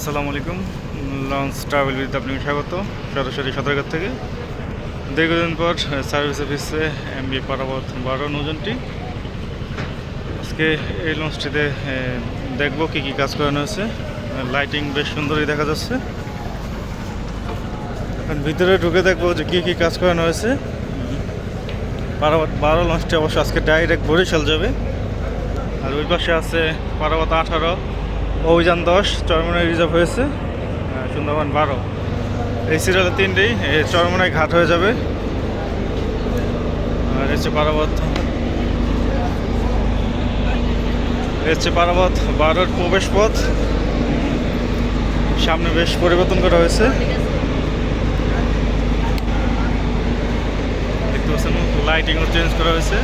আসসালামু আলাইকুম। Launch travel with আপনাকে স্বাগত, সরাসরি সদরঘাট থেকে। দীর্ঘদিন পর সার্ভিস অফিসে এম বি পারাবত বারো নৌজনটি আজকে এই লঞ্চটিতে দেখব কী কী কাজ করানো হয়েছে। লাইটিং বেশ সুন্দরই দেখা যাচ্ছে। এখন ভিতরে ঢুকে দেখব যে কী কী কাজ করানো হয়েছে। পারাবত বারো লঞ্চটি অবশ্য আজকে ডাইরেক্ট বরিশাল যাবে। আর ওই পাশে আছে পারাবত আঠারো। অভিযান দশ, চরমনায় রিজার্ভ হয়েছে সুন্দরবন বারো। এই সিরিয়ালে তিনটেই চরমনায় ঘাট হয়ে যাবে। আর হচ্ছে পারাবত হচ্ছে পারাবত বারোর প্রবেশ পথ। সামনে বেশ পরিবর্তন করা হয়েছে। দেখতে পাচ্ছেন লাইটিংও চেঞ্জ করা হয়েছে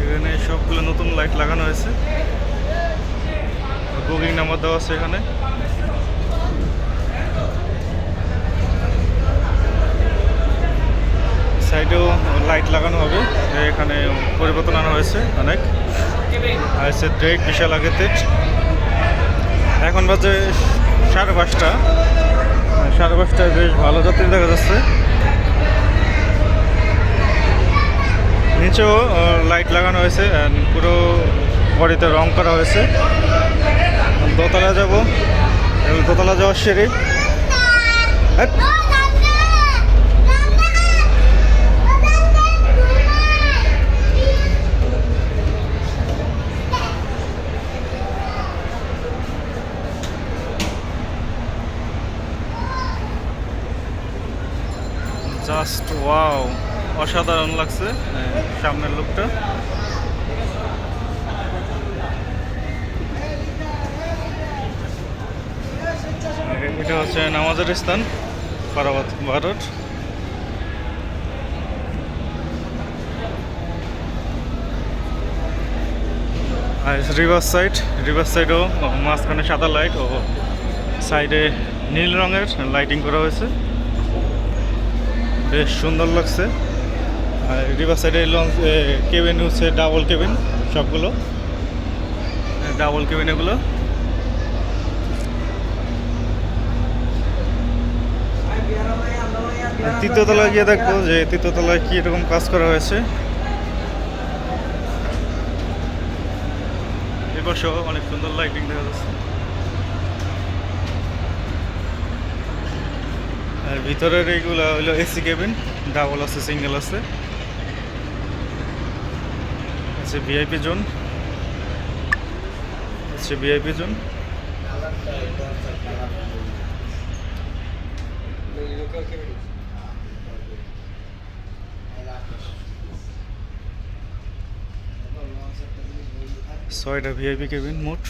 এখানে সবগুলো নতুন লাইট লাগানো হয়েছে নাম্বার দেওয়া আছে এখানে। সাইডেও লাইট লাগানো হবে। এখানে পরিবর্তন আনা হয়েছে অনেক। হচ্ছে ড্রেক বিশাল আগেতে এখন বাজে সাড়ে পাঁচটা। সাড়ে পাঁচটায় বেশ ভালো যাত্রী দেখা যাচ্ছে। নিচেও লাইট লাগানো হয়েছে পুরো বডিতে রং করা হয়েছে। দোতলা যাব এবং দোতলা যাওয়ার সিঁড়ি। জাস্ট ওয়াও অসাধারণ লাগছে। হ্যাঁ, সামনের লুকটা। এটা হচ্ছে নামাজের স্থান ভারত। আর রিভার সাইড রিভার সাইডও মাঝখানে সাদা লাইট ও সাইডে নীল রঙের লাইটিং করা হয়েছে। বেশ সুন্দর লাগছে। আর রিভার সাইডে লঞ্চ কেবিন হচ্ছে ডাবল কেবিন সবগুলো। ডাবল কেবিন এগুলো। আর তৃতীয় তলায় গিয়ে দেখব যে তৃতীয় তলায় কি এরকম কাজ করা হয়েছে। এপাশেও অনেক সুন্দর লাইটিং দেখা যাচ্ছে। আর ভিতরের এইগুলো হলো এসি কেবিন ডাবল আছে সিঙ্গেল আছে। আছে ভিআইপি জোন আছে ভিআইপি জোন ছয়টা ভিআইপি কেবিন মোট।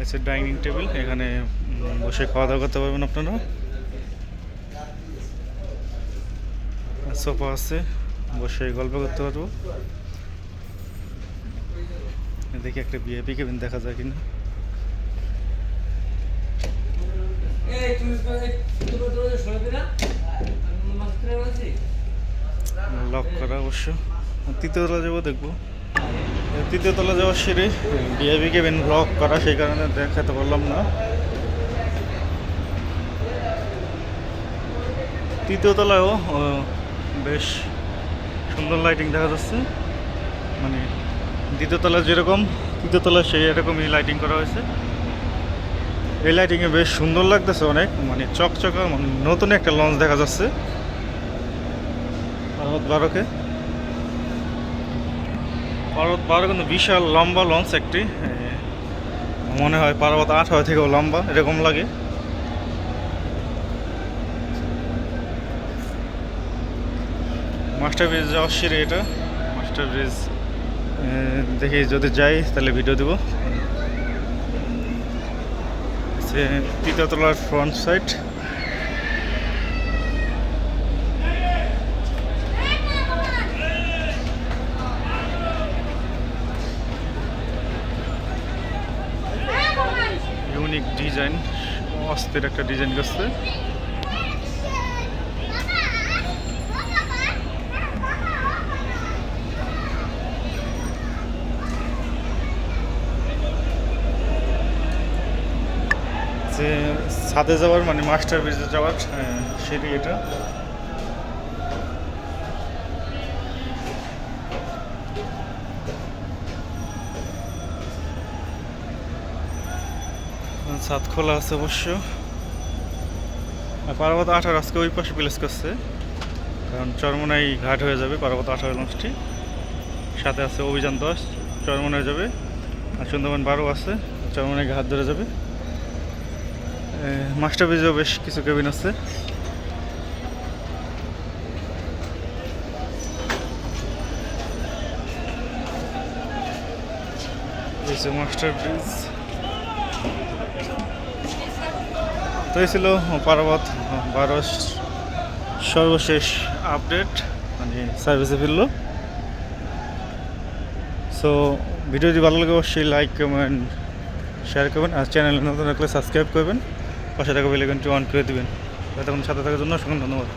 আচ্ছা ডাইনিং টেবিল এখানে বসে খাওয়া দাওয়া করতে পারবেন আপনারা। সোফা আছে, বসে গল্প করতে পারব। দেখি একটা ভিআইপি কেবিন দেখা যায় কিনা। লক করা অবশ্য। তৃতীয় তলা যাব দেখব। তৃতীয় তলা যাওয়ার সিঁড়ি ভিআইপি কেবিন লক করা, সেই কারণে দেখাতে পারলাম না। তৃতীয় তলায়ও বেশ সুন্দর লাইটিং দেখা যাচ্ছে। মানে দ্বিতীয় তলা যেরকম, তৃতীয় তলা সেই এরকমই লাইটিং করা হয়েছে। এই লাইটিংয়ে বেশ সুন্দর লাগতেছে অনেক মানে চকচকা মানে নতুন একটা লঞ্চ দেখা যাচ্ছে। পার্বত বারোকে। পার্বত বারো কিন্তু বিশাল লম্বা লঞ্চ একটি। মনে হয় পার্বত আট হয় থেকেও লম্বা, এরকম লাগে। মাস্টার ব্রিজ সিঁড়ি এটা মাস্টার ব্রিজ দেখি যদি যাই তাহলে ভিডিও দেবো। সে তৃতীয় তলার ফ্রন্ট সাইড ইউনিক ডিজাইন, অস্থির একটা ডিজাইন করছে। যে ছাদে যাওয়ার মানে মাস্টার ব্রিজে যাওয়ার সেটি সিঁড়ি এটা। ছাদ খোলা আছে অবশ্য। পার্বত আঠারো আজকে ওই পাশে প্লেস করছে। কারণ চরমনাই ঘাট হয়ে যাবে পার্বত আঠারো লঞ্চটি সাথে আছে অভিযান দশ চরমনায় যাবে। আর সুন্দরবন বারো আছে, চরমনাই ঘাট ধরে যাবে। মাস্টার ব্রিজেও বেশ কিছু কেবিন আছে। মাস্টার ব্রিজ তো এই ছিল পার্বত বারো সর্বশেষ আপডেট মানে সার্ভিসে ফিরলো। সো ভিডিও যদি ভালো লাগে অবশ্যই লাইক কমেন্ট শেয়ার করবেন আর চ্যানেল নতুন রাখলে সাবস্ক্রাইব করবেন। পাশে থাকা বেলাইকনটি অন করে দেবেন। তখন সাথে থাকার জন্য অসংখ্য ধন্যবাদ।